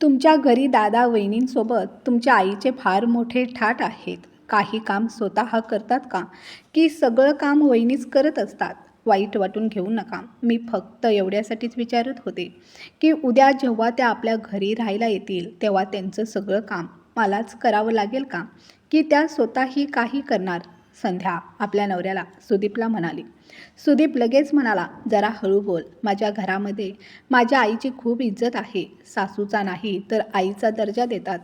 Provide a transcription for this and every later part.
तुमच्या घरी दादा वहिनींसोबत तुमच्या आईचे फार मोठे ठाट आहेत. काही काम स्वतः करतात का? की सगळं काम वहिनीच करत असतात? वाईट वाटून घेऊ नका. मी फक्त एवढ्यासाठीच विचारत होते की उद्या जेव्हा त्या आपल्या घरी राहायला येतील तेव्हा त्यांचं सगळं काम मलाच करावं लागेल का? की त्या स्वतःही काही करणार? संध्या आपल्या नवऱ्याला सुदीपला म्हणाली. सुदीप लगेच म्हणाला जरा हळू बोल. माझ्या घरामध्ये माझ्या आईची खूप इज्जत आहे. सासूचा नाही तर आईचा दर्जा देतात.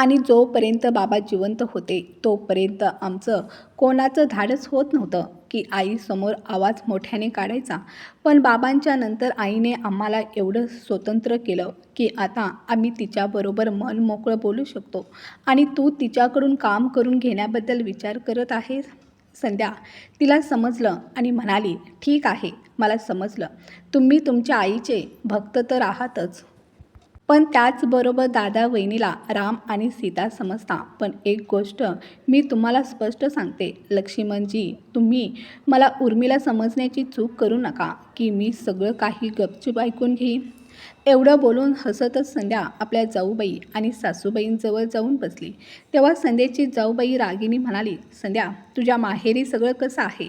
आणि जोपर्यंत बाबा जिवंत होते तोपर्यंत आमचं कोणाचं धाडस होत नव्हतं की आईसमोर आवाज मोठ्याने काढायचा. पण बाबांच्या नंतर आईने आम्हाला एवढं स्वतंत्र केलं की आता आम्ही तिच्याबरोबर मन मोकळं बोलू शकतो. आणि तू तिच्याकडून काम करून घेण्याबद्दल विचार करत आहेस? संध्या तिला समजलं आणि म्हणाली ठीक आहे मला समजलं. तुम्ही तुमच्या आईचे भक्त तर आहातच. पण त्याचबरोबर दादा वहिनीला राम आणि सीता समजता. पण एक गोष्ट मी तुम्हाला स्पष्ट सांगते. लक्ष्मणजी तुम्ही मला उर्मिला समजण्याची चूक करू नका की मी सगळं काही गपचूप ऐकून घेईन. एवढं बोलून हसतच संध्या आपल्या जाऊबाई आणि सासूबाईंजवळ जाऊन बसली. तेव्हा संध्याची जाऊबाई रागिनी म्हणाली संध्या तुझ्या माहेरी सगळं कसं आहे?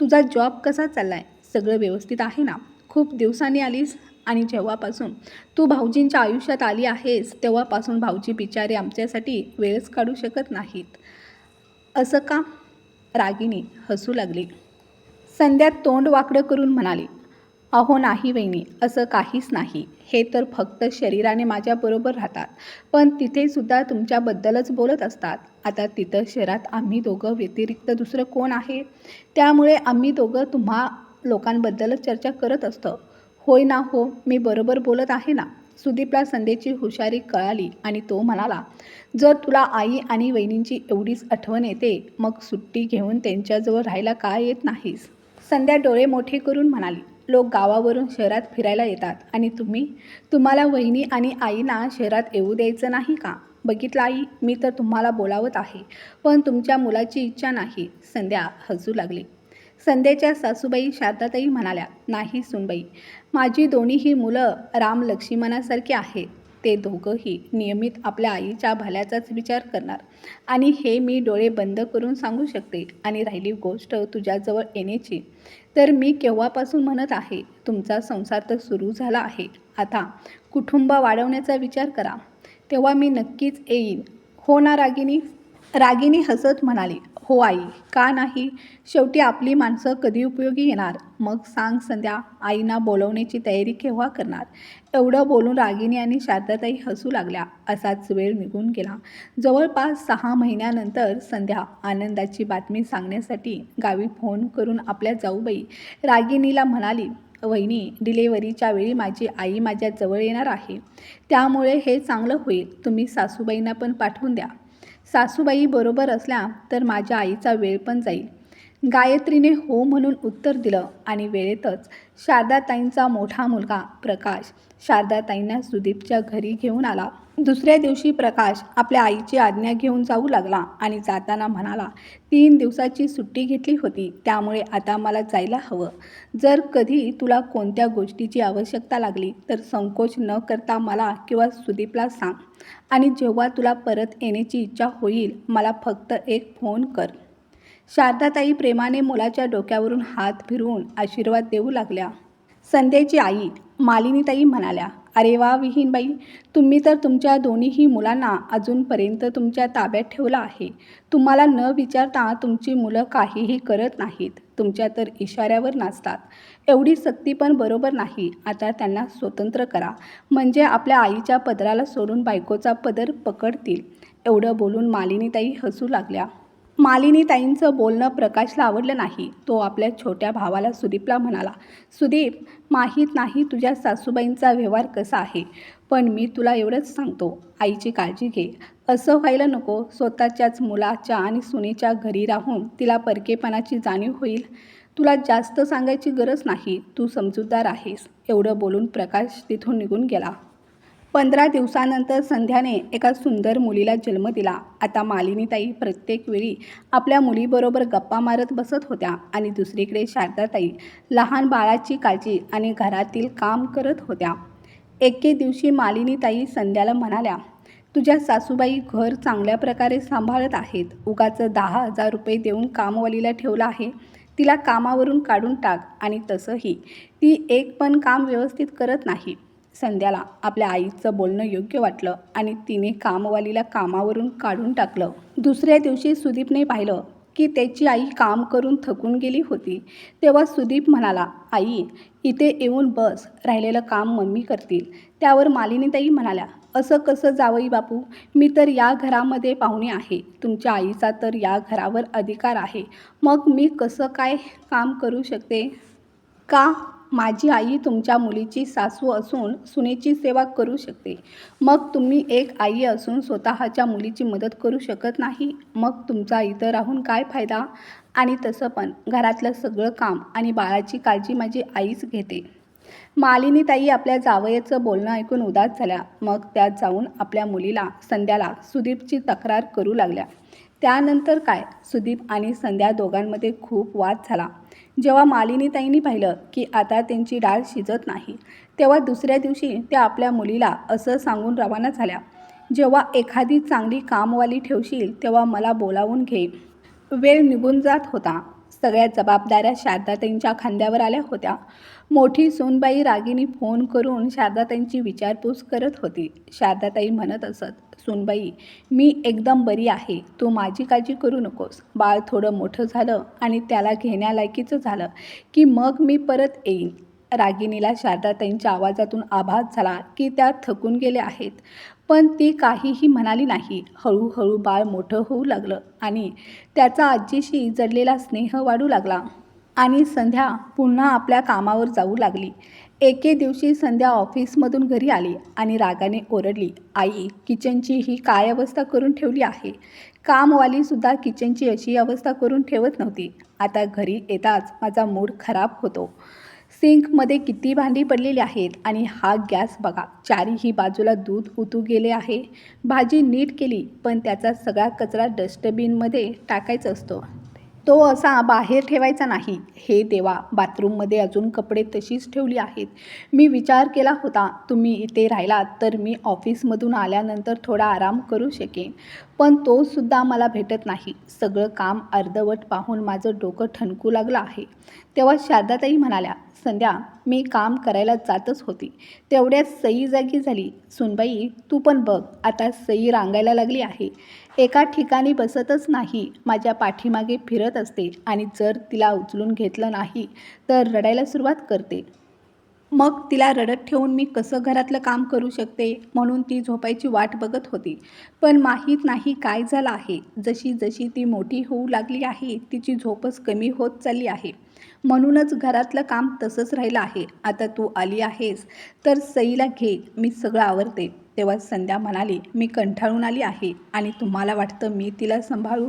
तुझा जॉब कसा चालला आहे सगळं व्यवस्थित आहे ना? खूप दिवसांनी आलीस आणि जेव्हापासून तू भाऊजींच्या आयुष्यात आली आहेस तेव्हापासून भाऊजी बिचारे आमच्यासाठी वेळच काढू शकत नाहीत. असं का? रागिनी हसू लागली. संध्या तोंड वाकडं करून म्हणाली अहो नाही वहिनी असं काहीच नाही. हे तर फक्त शरीराने माझ्याबरोबर राहतात. पण तिथेसुद्धा तुमच्याबद्दलच बोलत असतात. आता तिथं शहरात आम्ही दोघं व्यतिरिक्त दुसरं कोण आहे? त्यामुळे आम्ही दोघं तुम्हा लोकांबद्दलच चर्चा करत असतं. होय ना हो मी बरोबर बोलत आहे ना? सुदीपला संध्येची हुशारी कळाली आणि तो म्हणाला जर तुला आई आणि वहिनींची एवढीच आठवण येते मग सुट्टी घेऊन त्यांच्याजवळ राहायला का येत नाहीस? संध्या डोळे मोठे करून म्हणाली लोक गावावरून शहरात फिरायला येतात आणि तुम्ही? तुम्हाला वहिनी आणि आईना शहरात येऊ द्यायचं नाही का? बघितलं आई मी तर तुम्हाला बोलावत आहे पण तुमच्या मुलाची इच्छा नाही. संध्या हसू लागली. संध्याच्या सासूबाई शारदाताई म्हणाल्या नाही सुनबाई माझी दोन्हीही मुलं राम लक्ष्मणासारखी आहेत. ते दोघंही नियमित आपल्या आईच्या भल्याचाच विचार करणार. आणि हे मी डोळे बंद करून सांगू शकते आणि राहिली गोष्ट तुझ्याजवळ येण्याची. तर मी केव्हापासून म्हणत आहे तुमचा संसार तर सुरू झाला आहे. आता कुटुंब वाढवण्याचा विचार करा. तेव्हा मी नक्कीच येईन. हो ना रागिनी रागिनी हसत म्हणाली. हो आई का नाही? शेवटी आपली माणसं कधी उपयोगी येणार? मग सांग संध्या आईना बोलवण्याची तयारी केव्हा करणार? एवढं बोलून रागिनी आणि शारदाताई हसू लागल्या. असाच वेळ निघून गेला. जवळपास सहा महिन्यानंतर संध्या आनंदाची बातमी सांगण्यासाठी गावी फोन करून आपल्या जाऊबाई रागिनीला म्हणाली वहिनी डिलेवरीच्या वेळी माझी आई माझ्या जवळ येणार आहे. त्यामुळे हे चांगलं होईल. तुम्ही सासूबाईंना पण पाठवून द्या. सासूबाई बरोबर असल्या तर माझ्या आईचा वेळ पण जाईल. गायत्रीने हो म्हणून उत्तर दिलं आणि वेळेतच शारदाताईंचा मोठा मुलगा प्रकाश शारदाताईंना सुदीपच्या घरी घेऊन आला. दुसऱ्या दिवशी प्रकाश आपल्या आईची आज्ञा घेऊन जाऊ लागला आणि जाताना म्हणाला तीन दिवसाची सुट्टी घेतली होती त्यामुळे आता मला जायला हवं. जर कधी तुला कोणत्या गोष्टीची आवश्यकता लागली तर संकोच न करता मला किंवा सुदीपला सांग. आणि जेव्हा तुला परत येण्याची इच्छा होईल मला फक्त एक फोन कर. शारदाताई प्रेमाने मुलाच्या डोक्यावरून हात फिरवून आशीर्वाद देऊ लागल्या. संध्याची आई मालिनीताई म्हणाल्या अरे वा विहीनबाई तुम्ही तर तुमच्या दोन्हीही मुलांना अजूनपर्यंत तुमच्या ताब्यात ठेवलं आहे. तुम्हाला न विचारता तुमची मुलं काहीही करत नाहीत. तुमच्या तर इशाऱ्यावर नाचतात. एवढी सक्ती पण बरोबर नाही. आता त्यांना स्वतंत्र करा. म्हणजे आपल्या आईच्या पदराला सोडून बायकोचा पदर पकडतील. एवढं बोलून मालिनीताई हसू लागल्या. मालिनीताईंचं बोलणं प्रकाशला आवडलं नाही. तो आपल्या छोट्या भावाला सुदीपला म्हणाला सुदीप माहीत नाही तुझ्या सासूबाईंचा व्यवहार कसा आहे पण मी तुला एवढंच सांगतो आईची काळजी घे. असं व्हायला नको स्वतःच्याच मुलाच्या आणि सुनेच्या घरी राहून तिला परकेपणाची जाणीव होईल. तुला जास्त सांगायची गरज नाही तू समजूतदार आहेस. एवढं बोलून प्रकाश तिथून निघून गेला. पंधरा दिवसानंतर संध्याने एका सुंदर मुलीला जन्म दिला. आता मालिनीताई प्रत्येक वेळी आपल्या मुलीबरोबर गप्पा मारत बसत होत्या आणि दुसरीकडे शारदाताई लहान बाळाची काळजी आणि घरातील काम करत होत्या. एके दिवशी मालिनीताई संध्याला म्हणाल्या तुझ्या सासूबाई घर चांगल्या प्रकारे सांभाळत आहेत. उगाचं दहा हजार रुपये देऊन कामवालीला ठेवलं आहे. तिला कामावरून काढून टाक आणि तसंही. ती एक पण काम व्यवस्थित करत नाही. संध्याला आपल्या आईचं बोलणं योग्य वाटलं आणि तिने कामवालीला कामावरून काढून टाकलं. दुसऱ्या दिवशी सुदीपने पाहिलं की त्याची आई काम करून थकून गेली होती. तेव्हा सुदीप म्हणाला आई इथे येऊन बस राहिलेलं काम मम्मी करतील. त्यावर मालिनीताई म्हणाल्या असं कसं जावई बापू? मी तर या घरामध्ये पाहुणे आहे. तुमच्या आईचा तर या घरावर अधिकार आहे. मग मी कसं काय काम करू शकते? का? माझी आई तुमच्या मुलीची सासू असून सुनेची सेवा करू शकते. मग तुम्ही एक आई असून स्वतःच्या मुलीची मदत करू शकत नाही. मग तुमचा इथं राहून काय फायदा? आणि तसं पण घरातलं सगळं काम आणि बाळाची काळजी माझी आईच घेते. मालिनीताई आपल्या जावयाचं बोलणं ऐकून उदास झाल्या. मग त्या जाऊन आपल्या मुलीला संध्याला सुदीपची तक्रार करू लागल्या. त्यानंतर काय? सुदीप आणि संध्या दोघांमध्ये खूप वाद झाला. जेव्हा मालिनीताईंनी पाहिलं की आता त्यांची डाळ शिजत नाही तेव्हा दुसऱ्या दिवशी त्या आपल्या मुलीला असं सांगून रवाना झाल्या. जेव्हा एखादी चांगली कामवाली ठेवशील तेव्हा मला बोलावून घे. वेळ निघून जात होता. सगळ्या जबाबदाऱ्या शारदाताईंच्या खांद्यावर आल्या होत्या. मोठी सोनबाई रागिनी फोन करून शारदाताईंची विचारपूस करत होती. शारदाताई म्हणत असत सोनबाई मी एकदम बरी आहे. तू माझी काळजी करू नकोस. बाळ थोडं मोठं झालं आणि त्याला घेण्यालायकीचं झालं की मग मी परत येईन. रागिनीला शारदाताईंच्या आवाजातून आभास झाला की त्या थकून गेल्या आहेत. पण ती काहीही म्हणाली नाही. हळूहळू बाळ मोठं होऊ लागलं आणि त्याचा आजीशी जडलेला स्नेह वाढू लागला. आणि संध्या पुन्हा आपल्या कामावर जाऊ लागली. एके दिवशी संध्या ऑफिसमधून घरी आली आणि रागाने ओरडली आई किचनची ही काय अवस्था करून ठेवली आहे? कामवालीसुद्धा किचनची अशी अवस्था करून ठेवत नव्हती. आता घरी येताच माझा मूड खराब होतो. सिंकमध्ये किती भांडी पडलेली आहेत आणि हा गॅस बघा चारीही बाजूला दूध उतू गेले आहे. भाजी नीट केली पण त्याचा सगळा कचरा डस्टबिनमध्ये टाकायचा असतो. तो असा बाहेर ठेवायचा नाही. हे देवा बाथरूममध्ये अजून कपडे तशीच ठेवली आहेत. मी विचार केला होता तुम्ही इथे राहिलात तर मी ऑफिसमधून आल्यानंतर थोडा आराम करू शकेन. पण तो सुद्धा मला भेटत नाही. सगळं काम अर्धवट पाहून माझं डोकं ठणकू लागलं आहे. तेव्हा शारदाताई म्हणाल्या संध्या मी काम करायला जातच होती. तेवढ्यात सई जागी झाली. सुनबाई तू पण बघ आता सई रांगायला लागली आहे. एका ठिकाणी बसतच नाही. माझ्या पाठीमागे फिरत असते आणि जर तिला उचलून घेतलं नाही तर रडायला सुरुवात करते. मग तिला रडत ठेवून मी कसं घरातलं काम करू शकते म्हणून ती झोपायची वाट बघत होती. पण माहीत नाही काय झालं आहे. जशी जशी ती मोठी होऊ लागली आहे तिची झोपच कमी होत चालली आहे. म्हणूनच घरातलं काम तसंच राहिलं आहे. आता तू आली आहेस तर सईला घे मी सगळं आवरते. तेव्हा संध्या म्हणाली मी कंठाळून आली आहे आणि तुम्हाला वाटतं मी तिला सांभाळू?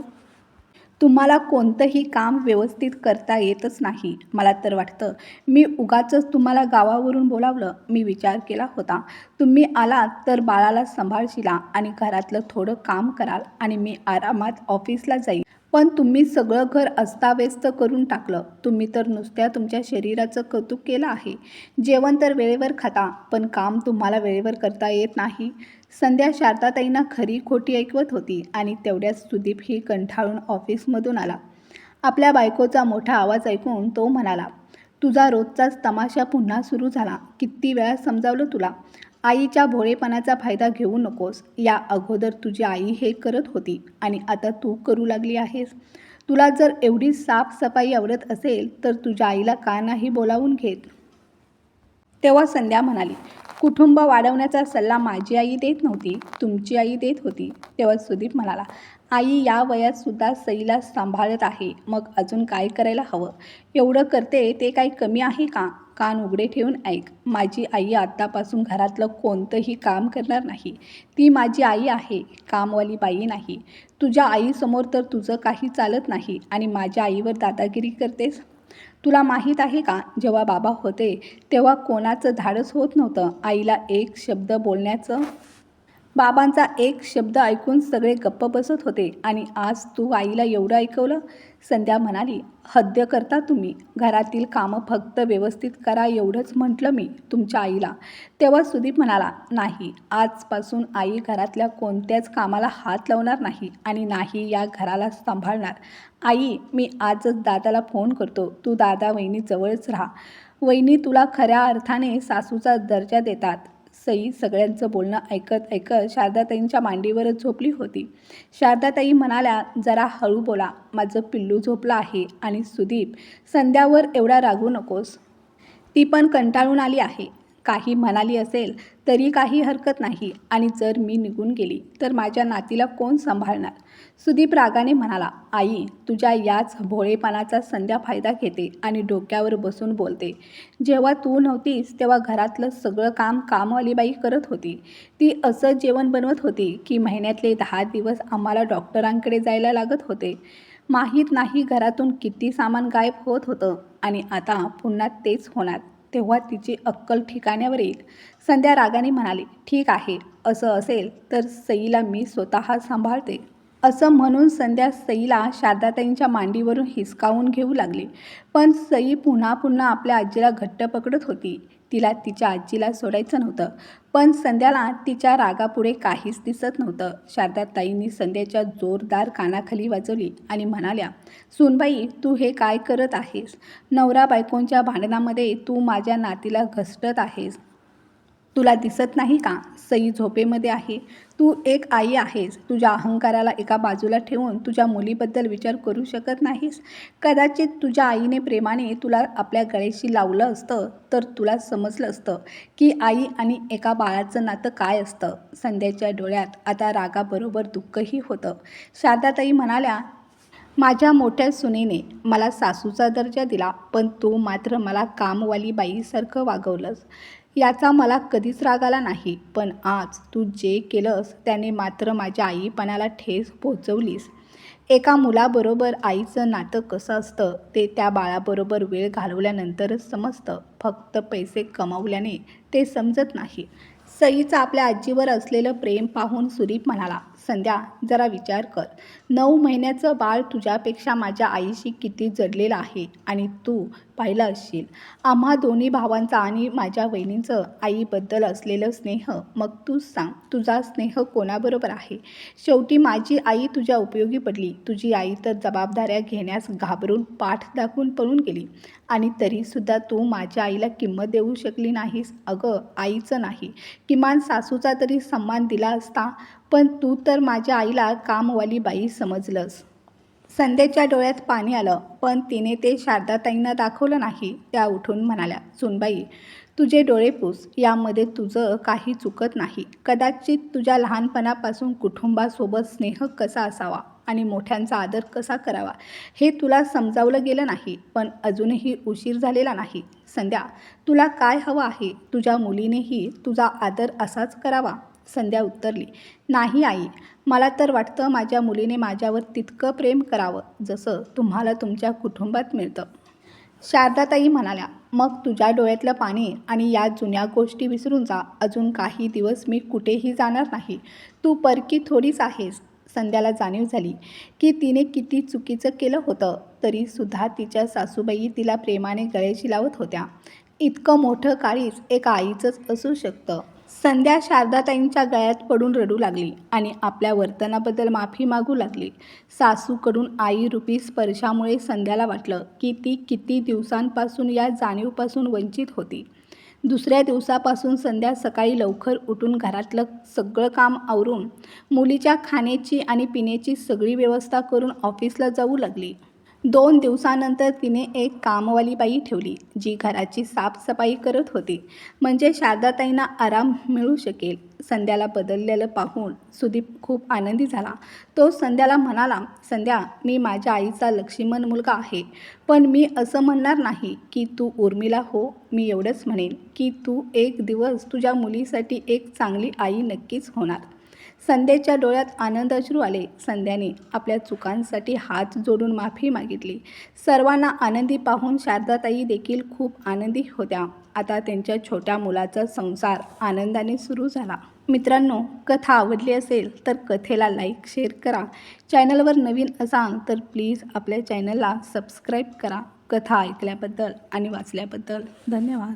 तुम्हाला कोणतंही काम व्यवस्थित करता येतच नाही. मला तर वाटतं मी उगाचच तुम्हाला गावावरून बोलावलं मी विचार केला होता. तुम्ही आलात तर बाळाला सांभाळशिला आणि घरातलं थोडं काम कराल आणि मी आरामात ऑफिसला जाईल पण तुम्ही सगळं घर अस्ताव्यस्त करून टाकलं. तुम्ही तर नुसत्या तुमच्या शरीराचं कौतुक केलं आहे. जेवण तर वेळेवर खाता पण काम तुम्हाला वेळेवर करता येत नाही. संध्या शारदाताईंना खरी खोटी ऐकवत होती आणि तेवढ्यात सुदीप ही कंठाळून ऑफिसमधून आला. आपल्या बायकोचा मोठा आवाज ऐकून तो म्हणाला तुझा रोजचाच तमाशा पुन्हा सुरू झाला. किती वेळा समजावलं तुला. आईच्या भोळेपणाचा फायदा घेऊ नकोस. या अगोदर तुझी आई हे करत होती आणि आता तू करू लागली आहेस. तुला जर एवढी साफसफाई आवडत असेल तर तुझ्या आईला का नाही बोलावून घेत? तेव्हा संध्या म्हणाली कुटुंब वाढवण्याचा सल्ला माझी आई देत नव्हती तुमची आई देत होती तेव्हा सुदीप म्हणाला. आई या वयात सुद्धा सईला सांभाळत आहे मग अजून काय करायला हवं? एवढं करते ते काही कमी आहे का? कान उघडे ठेवून ऐक. माझी आई आत्तापासून घरातलं कोणतंही काम करणार नाही. ती माझी आई आहे कामवाली बाई नाही. तुझ्या आईसमोर तर तुझं काही चालत नाही आणि माझ्या आईवर दादागिरी करतेस? तुला माहीत आहे का? जेव्हा बाबा होते तेव्हा कोणाचं धाडस होत नव्हतं आईला एक शब्द बोलण्याचं? बाबांचा एक शब्द ऐकून सगळे गप्प बसत होते आणि आज तू आईला एवढं ऐकवलं? संध्या म्हणाली हद्य करता तुम्ही. घरातील कामं फक्त व्यवस्थित करा एवढंच म्हटलं मी तुमच्या आईला. तेव्हा सुदीप म्हणाला नाही आजपासून आई घरातल्या कोणत्याच कामाला हात लावणार नाही आणि नाही या घराला सांभाळणार. आई मी आजच दादाला फोन करतो. तू दादा वहिनी जवळच राहा. वहिनी तुला खऱ्या अर्थाने सासूचा दर्जा देतात. सई सगळ्यांचं बोलणं ऐकत ऐकत शारदाताईंच्या मांडीवरच झोपली होती. शारदाताई म्हणाल्या जरा हळू बोला. माझं पिल्लू झोपलं आहे आणि सुदीप संध्यावर एवढा रागू नकोस. ती पण कंटाळून आली आहे. काही म्हणाली असेल तरी काही हरकत नाही. आणि जर मी निघून गेली तर माझ्या नातीला कोण सांभाळणार? सुदीप रागाने म्हणाला आई तुझ्या याच भोळेपणाचा संध्या फायदा घेते आणि डोक्यावर बसून बोलते. जेव्हा तू नव्हतीस तेव्हा घरातलं सगळं काम कामवाली बाई करत होती. ती असं जेवण बनवत होती की महिन्यातले दहा दिवस आम्हाला डॉक्टरांकडे जायला लागत होते. माहीत नाही घरातून किती सामान गायब होत होतं आणि आता पुन्हा तेच होणार. तेव्हा तिची अक्कल ठिकाण्यावर येईल. संध्या रागाने म्हणाली ठीक आहे असं असेल तर सईला मी स्वतः सांभाळते. असं म्हणून संध्या सईला शारदाताईंच्या मांडीवरून हिसकावून घेऊ लागली. पण सई पुन्हा पुन्हा आपल्या आजीला घट्ट पकडत होती. तिला तिच्या आजीला सोडायचं नव्हतं. पण संध्याला तिच्या रागापुढे काहीच दिसत नव्हतं. शारदाताईंनी संध्याच्या जोरदार कानाखाली वाजवली आणि म्हणाल्या सूनबाई तू हे काय करत आहेस? नवरा बायकोंच्या भांडणामध्ये तू माझ्या नातीला घसटत आहेस. तुला दिसत नाही का? सई झोपेमध्ये आहे. तू एक आई आहेस. तुझ्या अहंकाराला एका बाजूला ठेवून तुझ्या मुलीबद्दल विचार करू शकत नाहीस. कदाचित तुझ्या आईने प्रेमाने तुला आपल्या गळ्याशी लावलं असतं तर तुला समजलं असतं की आई आणि एका बाळाचं नातं काय असतं. संध्याच्या डोळ्यात आता रागाबरोबर दुःखही होतं. शारदाताई म्हणाल्या माझ्या मोठ्या सुनेने मला सासूचा दर्जा दिला पण तू मात्र मला कामवाली बाईसारखं वागवलंस. याचा मला कधीच राग आला नाही. पण आज तू जे केलंस त्याने मात्र माझ्या आईपणाला ठेस पोचवलीस. एका मुलाबरोबर आईचं नातं कसं असतं ते त्या बाळाबरोबर वेळ घालवल्यानंतरच समजतं. फक्त पैसे कमावल्याने ते समजत नाही. सईचं आपल्या आजीवर असलेलं प्रेम पाहून सुरीप म्हणाला संध्या जरा विचार कर. नऊ महिन्याचं बाळ तुझ्यापेक्षा माझ्या आईशी किती जडलेलं आहे आणि तू पाहिलं असशील. आम्हा दोन्ही भावांचा आणि माझ्या वहिनींचं आईबद्दल असलेलं स्नेह मग तूच सांग तुझा स्नेह कोणाबरोबर आहे? शेवटी माझी आई तुझ्या उपयोगी पडली. तुझी आई तर जबाबदाऱ्या घेण्यास घाबरून पाठ दाखवून पळून गेली. आणि तरीसुद्धा तू माझ्या आईला किंमत देऊ शकली नाहीस. अगं आईचं नाही. किमान सासूचा तरी सन्मान दिला असता पण तू तर माझ्या आईला कामवाली बाई समजलंस. संध्याच्या डोळ्यात पाणी आलं पण तिने ते शारदाताईंना दाखवलं नाही त्या उठून म्हणाल्या सुनबाई तुझे डोळे पूस यामध्ये तुझं काही चुकत नाही. कदाचित तुझ्या लहानपणापासून कुटुंबासोबत स्नेह कसा असावा आणि मोठ्यांचा आदर कसा करावा हे तुला समजावलं गेलं नाही पण अजूनही उशीर झालेला नाही. संध्या तुला काय हवं आहे? तुझ्या मुलीनेही तुझा आदर असाच करावा. संध्या उत्तरली नाही आई मला तर वाटतं माझ्या मुलीने माझ्यावर तितकं प्रेम करावं जसं तुम्हाला तुमच्या कुटुंबात मिळतं. शारदाताई म्हणाल्या मग तुझ्या डोळ्यातलं पाणी आणि या जुन्या गोष्टी विसरून जा. अजून काही दिवस मी कुठेही जाणार नाही. तू परकी थोडीच आहेस. संध्याला जाणीव झाली की तिने किती चुकीचं केलं होतं तरीसुद्धा तिच्या सासूबाई तिला प्रेमाने गळेशी लावत होत्या. इतकं मोठं काळीच एका आईचंच असू शकतं. संध्या शारदाताईंच्या गळ्यात पडून रडू लागली आणि आपल्या वर्तनाबद्दल माफी मागू लागली. सासूकडून आईरूपी स्पर्शामुळे संध्याला वाटलं की ती किती दिवसांपासून या जाणीवपासून वंचित होती. दुसऱ्या दिवसापासून संध्या सकाळी लवकर उठून घरातलं सगळं काम आवरून मुलीच्या खाण्याची आणि पिण्याची सगळी व्यवस्था करून ऑफिसला जाऊ लागली. दोन दिवसानंतर तिने एक कामवाली बाई ठेवली जी घराची साफसफाई करत होती. म्हणजे शारदाताईंना आराम मिळू शकेल. संध्याला बदललेलं पाहून सुदीप खूप आनंदी झाला. तो संध्याला म्हणाला संध्या मी माझ्या आईचा लक्ष्मण मुलगा आहे. पण मी असं म्हणणार नाही की तू उर्मिला हो. मी एवढंच म्हणेन की तू एक दिवस तुझ्या मुलीसाठी एक चांगली आई नक्कीच होणार. संध्याच्या डोळ्यात आनंद अश्रू आले. संध्याने आपल्या चुकांसाठी हात जोडून माफी मागितली. सर्वांना आनंदी पाहून शारदाताई देखील खूप आनंदी होत्या. आता त्यांच्या छोट्या मुलाचा संसार आनंदाने सुरू झाला. मित्रांनो कथा आवडली असेल तर कथेला लाईक शेअर करा. चॅनलवर नवीन असाल तर प्लीज आपल्या चॅनलला सबस्क्राईब करा. कथा ऐकल्याबद्दल आणि वाचल्याबद्दल धन्यवाद.